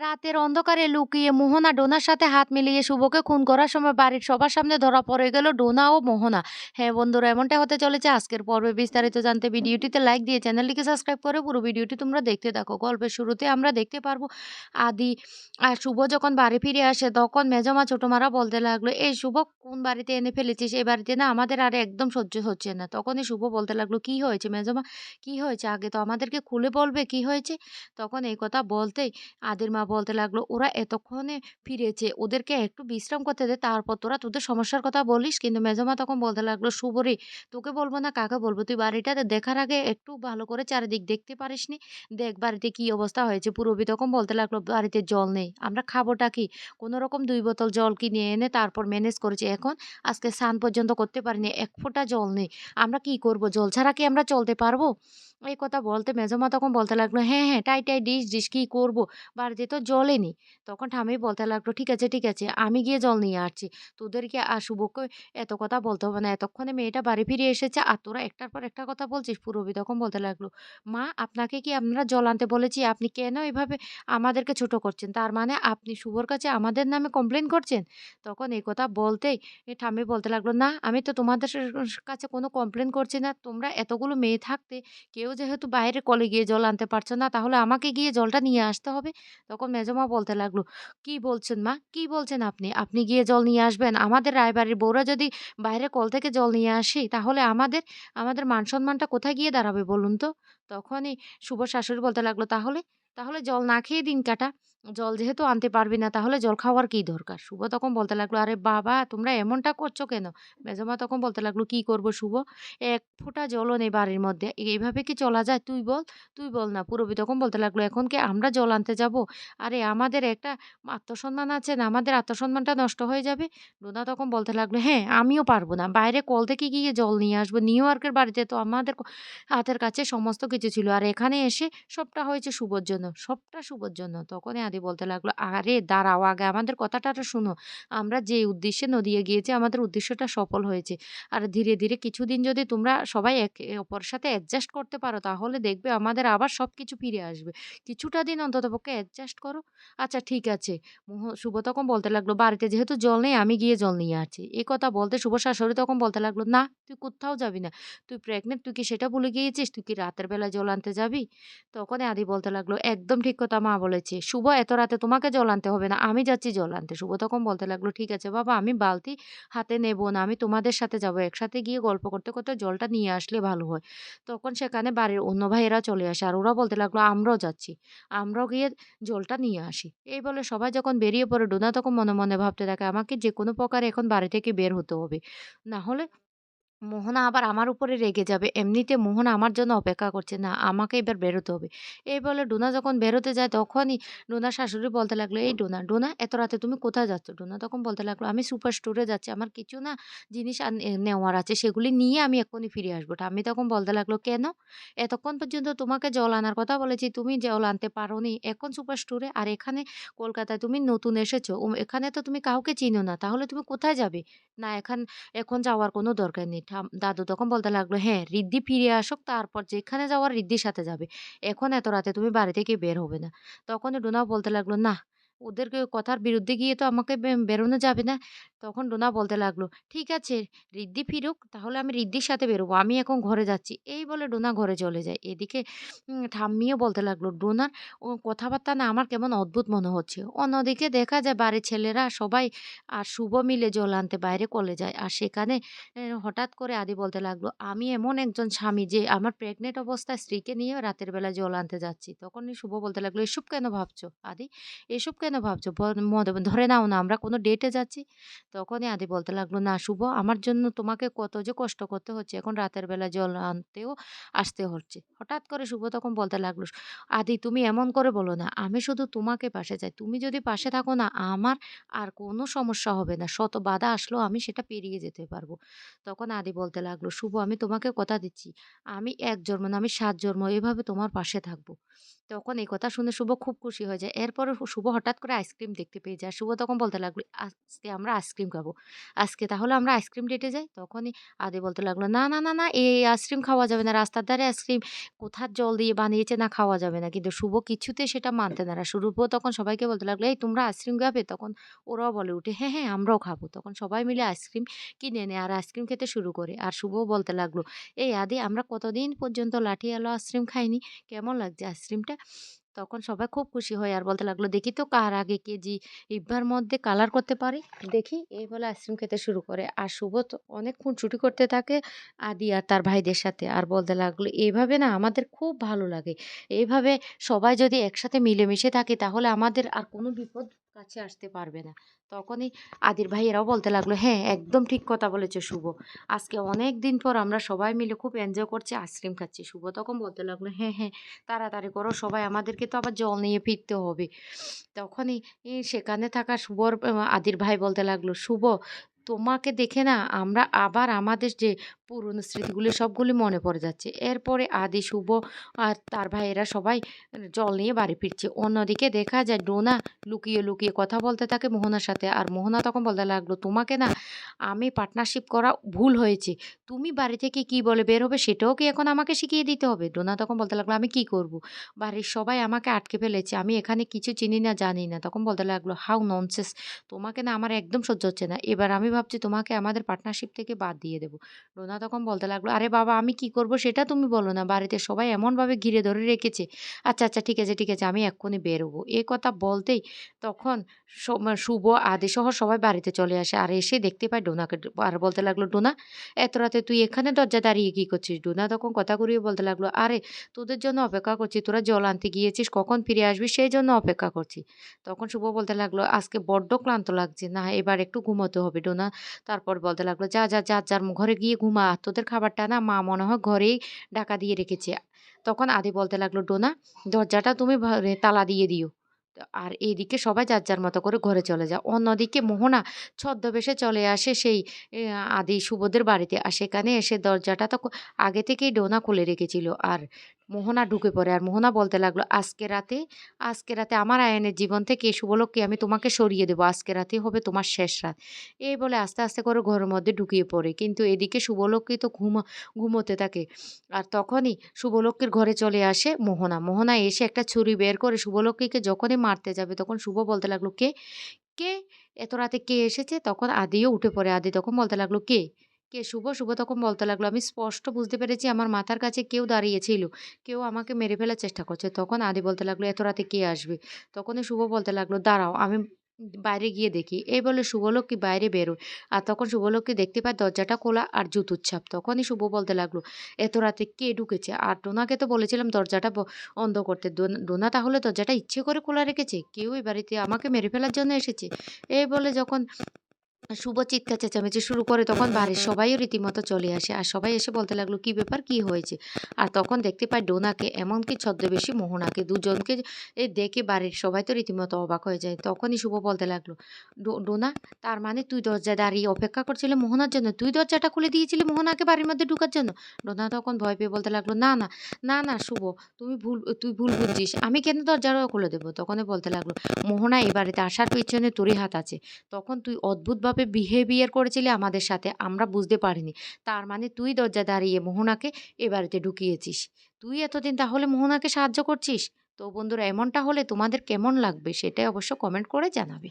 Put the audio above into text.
রাতের অন্ধকারে লুকিয়ে মোহনা ডোনার সাথে হাত মিলিয়ে শুভকে খুন করার সময় বাড়ির সবার সামনে ধরা পড়ে গেল ডোনা ও মোহনা। হ্যাঁ বন্ধুরা, এমনটা হতে চলেছে। আজকের পর্বে বিস্তারিত জানতে ভিডিওটিতে লাইক দিয়ে চ্যানেলটিকে সাবস্ক্রাইব করে পুরো ভিডিওটি তোমরা দেখতে থাকো। গল্পের শুরুতে আমরা দেখতে পারব, আদি আর শুভ যখন বাড়ি ফিরে আসে, তখন মেজমা ছোটমারা বলতে লাগল, এই শুভ, কোন বাড়িতে এনে ফেলেছিস? এই বাড়িতে না আমাদের আর একদম সহ্য হচ্ছে না। তখনই শুভ বলতে লাগল, কি হয়েছে মেজমা? কি হয়েছে? আগে তো আমাদেরকে খুলে বলবে কি হয়েছে? তখন এই কথা বলতেই আদির মা বলতে লাগল, ওরা এতক্ষণে ফিরেছে, ওদেরকে একটু বিশ্রাম করতে দে, তারপর তোরা তোদের সমস্যার কথা বলিস। কিন্তু মেজমা তখন বলতে লাগল শুভরি তোকে বলব না, কাকে বলব? তুই বাড়িটাতে দেখার আগে একটু ভালো করে চারিদিক দেখতে পারিস নি দেখ বাড়িতে কি অবস্থা হয়েছে? পুরবি তখন বলতে লাগল, বাড়িতে জল নেই, আমরা খাবোটা কি? কোনো রকম দুই বোতল জল কিনে এনে তারপর ম্যানেজ করেছি? এখন আজকে স্নান পর্যন্ত করতে পারিনি, এক ফোঁটা জল নেই, আমরা কি করব? জল ছাড়া কি আমরা চলতে পারব? এই কথা বলতে মেজমা তখন বলতে লাগল হ্যাঁ হ্যাঁ টাই টাই ডিস ডিস কি করব? বাড়িতে তো জলই নেই তখন ঠামি বলতে লাগল, ঠিক আছে ঠিক আছে, আমি গিয়ে জল নিয়ে আসছি। তোদেরকে আর শুভকে এত কথা বলতে হবে না। এতক্ষণে মেয়েটা বাড়ি ফিরে এসেছে আর তোরা একটার পর একটা কথা বলছিস? পুরবি তখন বলতে লাগল, মা, আপনাকে কি আমরা জল আনতে বলেছি? আপনি কেন এভাবে আমাদেরকে ছোট করছেন? তার মানে আপনি শুভর কাছে আমাদের নামে কমপ্লেন করছেন? তখন এই কথা বলতেই এ ঠাম্মি বলতে লাগল, না, আমি তো তোমাদের কাছে কোনো কমপ্লেন করছি না। তোমরা এতগুলো মেয়ে থাকতে কেউ যেহেতু বাইরে কলে গিয়ে জল আনতে পারছ না, তাহলে আমাকে গিয়ে জলটা নিয়ে আসতে হবে? তখন মেজমা বলতে লাগল, কি বলছেন মা? কি বলছেন আপনি? আপনি গিয়ে জল নিয়ে আসবেন। আমাদের রায়বাড়ির বউরা যদি বাইরে কল থেকে জল নিয়ে আসি, তাহলে আমাদের আমাদের মান সম্মানটা কোথায় গিয়ে দাঁড়াবে বলুন তো? তখনই শুভ শাশুড়ি বলতে লাগল, তাহলে তাহলে জল না খেয়ে দিন কাটা। জল যেহেতু আনতে পারবি না, তাহলে জল খাওয়ার কি দরকার? শুভ তখন বলতে লাগল, আরে বাবা, তোমরা এমনটা করছ কেন? মেজমা তখন বলতে লাগল, কি করব শুভ? এক ফোঁটা জলও নেই বাড়ির মধ্যে। এইভাবে কি চলা যায়? তুই বল তুই বল না। পুরবি তখন বলতে লাগল, এখন কি আমরা জল আনতে যাব? আরে, আমাদের একটা আত্মসম্মান আছে না, আমাদের আত্মসম্মানটা নষ্ট হয়ে যাবে? রুনা তখন বলতে লাগল হ্যাঁ আমিও পারব না। বাইরে কল থেকে গিয়ে জল নিয়ে আসব। নিউ ইয়র্কের বাড়িতে তো আমাদের হাতের কাছে সমস্ত কিছু ছিল। আর এখানে এসে সবটা হয়েছে শুভর জন্য। সবটা শুভর জন্য। তখনই আদি বলতে লাগল, আরে দাঁড়াও আগে, আমাদের কথাটা শোনো। আমরা যে উদ্দেশ্যে নদিয়ে গিয়েছি, আমাদের উদ্দেশ্যটা সফল হয়েছে। আর ধীরে ধীরে কিছুদিন যদি তোমরা সবাই একে অপরের সাথে অ্যাডজাস্ট করতে পারো, তাহলে দেখবে আমাদের আবার সব কিছু ফিরে আসবে। কিছুটা দিন অন্ততপক্ষে অ্যাডজাস্ট করো। আচ্ছা ঠিক আছে। শুভ তখন বলতে লাগল, বাড়িতে যেহেতু জল নেই, আমি গিয়ে জল নিয়ে আসছি। এই কথা বলতে শুভ শাশুড়ি তখন বলতে লাগল, না, তুই কোথাও যাবি না। তুই প্রেগনেন্ট তুই কি সেটা ভুলে গিয়েছিস? তুই কি রাতের বেলা জল আনতে যাবি? তখন আদি বলতে লাগল একদম ঠিক কথা মা বলেছে। শুভ এত রাতে তোমাকে জল আনতে হবে না, আমি যাচ্ছি জল আনতে। শুভ তখন বলতে লাগল, ঠিক আছে বাবা, আমি বালতি হাতে নেব না, আমি তোমাদের সাথে যাব। একসাথে গিয়ে গল্প করতে করতে জলটা নিয়ে আসলে ভালো হয়। তখন সেখানে বাড়ির অন্য ভাইয়েরা চলে আসে আর ওরা বলতে লাগল, আমরাও যাচ্ছি, আমরাও গিয়ে জলটা নিয়ে আসি। এই বলে সবাই যখন বেরিয়ে পড়ে, ডোনা তখন মনে মনে ভাবতে থাকে, আমাকে যে কোনো প্রকারে এখন বাড়ি থেকে বের হতে হবে। না হলে মোহনা আবার আমার উপরে রেগে যাবে। এমনিতে মোহনা আমার জন্য অপেক্ষা করছে। না, আমাকে এবার বেরোতে হবে। এই বলে ডোনা যখন বেরোতে যায় তখনই ডোনার শাশুড়ি বলতে লাগল, "এই ডোনা, ডোনা এত রাতে তুমি কোথায় যাচ্ছ?" ডোনা তখন বলতে লাগল, "আমি সুপার স্টোরে যাচ্ছি। আমার কিছু না জিনিস নেওয়ার আছে। সেগুলি নিয়ে আমি এক্ষুনি ফিরে আসব।" আমি তখন বলতে লাগল, "কেন? এতক্ষণ পর্যন্ত তোমাকে জল আনার কথা বলেছি। তুমি জল আনতে পারো নি এখন সুপার স্টোরে আর এখানে কলকাতায় তুমি নতুন এসেছ। এখানে তো তুমি কাউকে চিনো না। তাহলে তুমি কোথায় যাবে?" "না, এখান এখন যাওয়ার কোনো দরকার নেই। দাদু তখন বলতে লাগল, "হ্যাঁ, রিদ্ধি ফিরে আসুক তারপর যেখানে যাওয়ার রিদ্ধির সাথে যাবে। এখন এত রাতে তুমি বাড়ি থেকে বের হবে না।" তখন ডোনা বলতে লাগল, "না, ওদেরকে কথার বিরুদ্ধে গিয়ে তো আমাকে বেরোনো যাবে না।" তখন ডোনা বলতে লাগল, "ঠিক আছে, রিদ্ধি ফিরুক তাহলে আমি রিদ্ধির সাথে বেরোবো। আমি এখন ঘরে যাচ্ছি।" এই বলে ডোনা ঘরে চলে যায়। এদিকে ঠাম্মিও বলতে লাগল, "ডোনার কথাবার্তা না আমার কেমন অদ্ভুত মনে হচ্ছে।" অন্যদিকে দেখা যায় বাড়ির ছেলেরা সবাই আর শুভ মিলে জল আনতে বাইরে কলে যায়। আর সেখানে হঠাৎ করে আদি বলতে লাগল, "আমি এমন একজন স্বামী যে আমার প্রেগনেন্ট অবস্থায় স্ত্রীকে নিয়ে রাতের বেলা জল আনতে যাচ্ছি।" তখনই শুভ বলতে লাগল, "এসব কেন ভাবছ আদি? এসব কেন ভাবছ? ব মদ ধরে নাও না আমরা কোনো ডেটে যাচ্ছি।" তখনই আদি বলতে লাগল, "না শুভ আমার জন্য তোমাকে কত যে কষ্ট করতে হচ্ছে। এখন রাতের বেলা জল আনতেও আসতে হচ্ছে।" হঠাৎ করে শুভ তখন বলতে লাগল, "আদি তুমি এমন করে বলো না। আমি শুধু তোমাকে পাশে চাই। তুমি যদি পাশে থাকো না আমার আর কোনো সমস্যা হবে না। শত বাধা আসলেও আমি সেটা পেরিয়ে যেতে পারব।" তখন আদি বলতে লাগল, "শুভ আমি তোমাকে কথা দিচ্ছি। আমি এক জন্ম না আমি সাত জন্ম এভাবে তোমার পাশে থাকব।" তখন এই কথা শুনে শুভ খুব খুশি হয়ে যায়। এরপরে শুভ হঠাৎ করে আইসক্রিম দেখতে পেয়ে যায়। শুভ তখন বলতে লাগল, "আজকে আমরা আইসক্রিম খাব। আজকে তাহলে আমরা আইসক্রিম ডেটে যাই?" তখনই আদি বলতে লাগল, "না, না, না, না এই আইসক্রিম খাওয়া যাবে না। রাস্তার ধারে আইসক্রিম কোথার জল দিয়ে বানিয়েছে না খাওয়া যাবে না।" কিন্তু শুভ কিছুতে সেটা মানতে না। শুভ তখন সবাইকে বলতে লাগল, "এই তোমরা আইসক্রিম খাবে?" তখন ওরাও বলে উঠে, "হ্যাঁ, হ্যাঁ আমরাও খাব।" তখন সবাই মিলে আইসক্রিম কিনে নেয় আর আইসক্রিম খেতে শুরু করে। আর শুভ বলতে লাগল, "এই আদি আমরা কতদিন পর্যন্ত লাঠি আলো আইসক্রিম খাইনি। কেমন লাগছে আইসক্রিমটা?" তখন সবাই খুব খুশি হয় আর বলতে লাগল, "দেখি তো কার আগে কেজি জিহ্বার মধ্যে কালার করতে পারে। দেখি।" এই বলে আইসক্রিম খেতে শুরু করে। আর শুভ তো ছুটি করতে থাকে আদি আর তার ভাইদের সাথে। আর বলতে লাগল, এইভাবে না আমাদের খুব ভালো লাগে। এইভাবে সবাই যদি একসাথে মিলেমিশে থাকে তাহলে আমাদের আর কোনো বিপদ কাছে আসতে পারবে না।" তখনই আদির এরাও বলতে লাগল, "হ্যাঁ, একদম ঠিক কথা বলেছে শুভ। আজকে অনেক দিন পর আমরা সবাই মিলে খুব এনজয় করছি, আইসক্রিম খাচ্ছি।" শুভ তখন বলতে লাগল, "হ্যাঁ, হ্যাঁ তাড়াতাড়ি করো সবাই আমাদেরকে তো আবার জল নিয়ে ফিরতে হবে।" তখনই সেখানে থাকা শুভর আদির ভাই বলতে লাগল, "শুভ তোমাকে দেখে না আমরা আবার আমাদের যে পুরনো স্মৃতিগুলি সবগুলি মনে পড়ে যাচ্ছে।" এরপরে আদি, শুভ আর তার ভাইয়েরা সবাই জল নিয়ে বাড়ি ফিরছে। অন্যদিকে দেখা যায় ডোনা লুকিয়ে, লুকিয়ে কথা বলতে থাকে মোহনার সাথে। আর মোহনা তখন বলতে লাগল, "তোমাকে না আমি পার্টনারশিপ করা ভুল হয়েছে। তুমি বাড়ি থেকে কি বলে বের হবে সেটাও কি এখন আমাকে শিখিয়ে দিতে হবে?" ডোনা তখন বলতে লাগল, "আমি কি করব? বাড়ির সবাই আমাকে আটকে ফেলেছে। আমি এখানে কিছু চিনি না, জানি না।" তখন বলতে লাগল, "হাউ ননসেন্স! তোমাকে না আমার একদম সহ্য হচ্ছে না। এবার আমি ভাবছি তোমাকে আমাদের পার্টনারশিপ থেকে বাদ দিয়ে দেবো ডোনা তখন বলতে লাগল, "আরে বাবা আমি কি করব সেটা তুমি বলো না। বাড়িতে সবাই এমনভাবে ঘিরে ধরে রেখেছে। আচ্ছা, আচ্ছা ঠিক আছে, ঠিক আছে আমি এক্ষুনি বেরোবো এ কথা বলতেই তখন শুভ, আদিসহ সবাই বাড়িতে চলে আসে। আর এসে দেখতে পায় ডোনাকে। আর বলতে লাগল, "ডোনা এত রাতে তুই এখানে দরজা দাঁড়িয়ে কি করছিস?" ডোনা তখন কথা ঘুরিয়ে বলতে লাগল, "আরে তোদের জন্য অপেক্ষা করছি। তোরা জল আনতে গিয়েছিস, কখন ফিরে আসবি সেই জন্য অপেক্ষা করছি।" তখন শুভ বলতে লাগল, "আজকে বড্ড ক্লান্ত লাগছে। না এবার একটু ঘুমোতে হবে ডোনা।" তারপর বলতে লাগল, "যা, যা, যা যার ঘরে গিয়ে ঘুমা। তোদের খাবারটা না মা মনে হয় ঘরেই ঢাকা দিয়ে রেখেছে।" তখন আদি বলতে লাগল, "ডোনা দরজাটা তুমি তালা দিয়ে দিও।" আর এদিকে সবাই যার যার মতো করে ঘরে চলে যায়। অন্যদিকে মোহনা ছদ্মবেশে চলে আসে সেই আদি শুভদের বাড়িতে। আর সেখানে এসে দরজাটা তো আগে থেকেই ডোনা খুলে রেখেছিল। আর মোহনা ঢুকে পড়ে। আর মোহনা বলতে লাগল, "আজকে রাতে আজকে রাতে আমার আয়নের জীবন থেকে শুভলক্ষ্মী আমি তোমাকে সরিয়ে দেবো। আজকে রাতে হবে তোমার শেষ রাত।" এই বলে আস্তে, আস্তে করে ঘরের মধ্যে ঢুকিয়ে পড়ে। কিন্তু এদিকে শুভলক্ষ্মী তো ঘুমা ঘুমোতে থাকে। আর তখনই শুভলক্ষ্মীর ঘরে চলে আসে মোহনা। মোহনা এসে একটা ছুরি বের করে শুভলক্ষ্মীকে যখনই মারতে যাবে তখন শুভ বলতে লাগল, "কে? কে? এত রাতে কে এসেছে?" তখন আদিও উঠে পড়ে। আদি তখন বলতে লাগল, "কে? কে শুভ?" শুভ তখন বলতে লাগল, "আমি স্পষ্ট বুঝতে পেরেছি আমার মাথার কাছে কেউ দাঁড়িয়েছিল। কেউ আমাকে মেরে ফেলার চেষ্টা করছে।" তখন আদি বলতে লাগল, "এত রাতে কে আসবে?" তখনই শুভ বলতে লাগল, "দাঁড়াও আমি বাইরে গিয়ে দেখি।" এই বলে শুভলক্ষ্মী বাইরে বেরোয়। আর তখন শুভলক্ষ্মী দেখতে পায় দরজাটা খোলা আর জুতোর ছাপ। তখনই শুভ বলতে লাগল, "এত রাতে কে ঢুকেছে?" আর ডোনাকে তো বলেছিলাম দরজাটা ব বন্ধ করতে। ডোনা তাহলে দরজাটা ইচ্ছে করে খোলা রেখেছে? কেউ এই বাড়িতে আমাকে মেরে ফেলার জন্য এসেছে? এই বলে যখন শুভ চিৎকার চেঁচামেচি শুরু করে তখন বাড়ির সবাইও রীতিমতো চলে আসে। আর সবাই এসে বলতে লাগল, "কি ব্যাপার? কি হয়েছে?" আর তখন দেখতে পায় ডোনাকে এমনকি ছদ্মবেশী মোহনাকে। দুজনকে এ দেখে বাড়ির সবাই তো রীতিমতো অবাক হয়ে যায়। তখনই শুভ বলতে লাগল, "ডো ডোনা তার মানে তুই দরজায় দাঁড়িয়ে অপেক্ষা করছিলি মোহনার জন্য? তুই দরজাটা খুলে দিয়েছিলি মোহনাকে বাড়ির মধ্যে ঢুকার জন্য?" ডোনা তখন ভয় পেয়ে বলতে লাগল, "না, না, না, না শুভ তুমি ভুল তুই ভুল বুঝছিস। আমি কেন দরজাটা খুলে দেবো?" তখনই বলতে লাগল, "মোহনা এই বাড়িতে আসার পিছনে তোরই হাত আছে। তখন তুই অদ্ভুতভাবে বিহেভিয়ার করেছিলি আমাদের সাথে, আমরা বুঝতে পারিনি। তার মানে তুই দরজা দাঁড়িয়ে মোহনাকে এ বাড়িতে ঢুকিয়েছিস। তুই এতদিন তাহলে মোহনাকে সাহায্য করছিস?" তো বন্ধুরা, এমনটা হলে তোমাদের কেমন লাগবে সেটাই অবশ্য কমেন্ট করে জানাবে।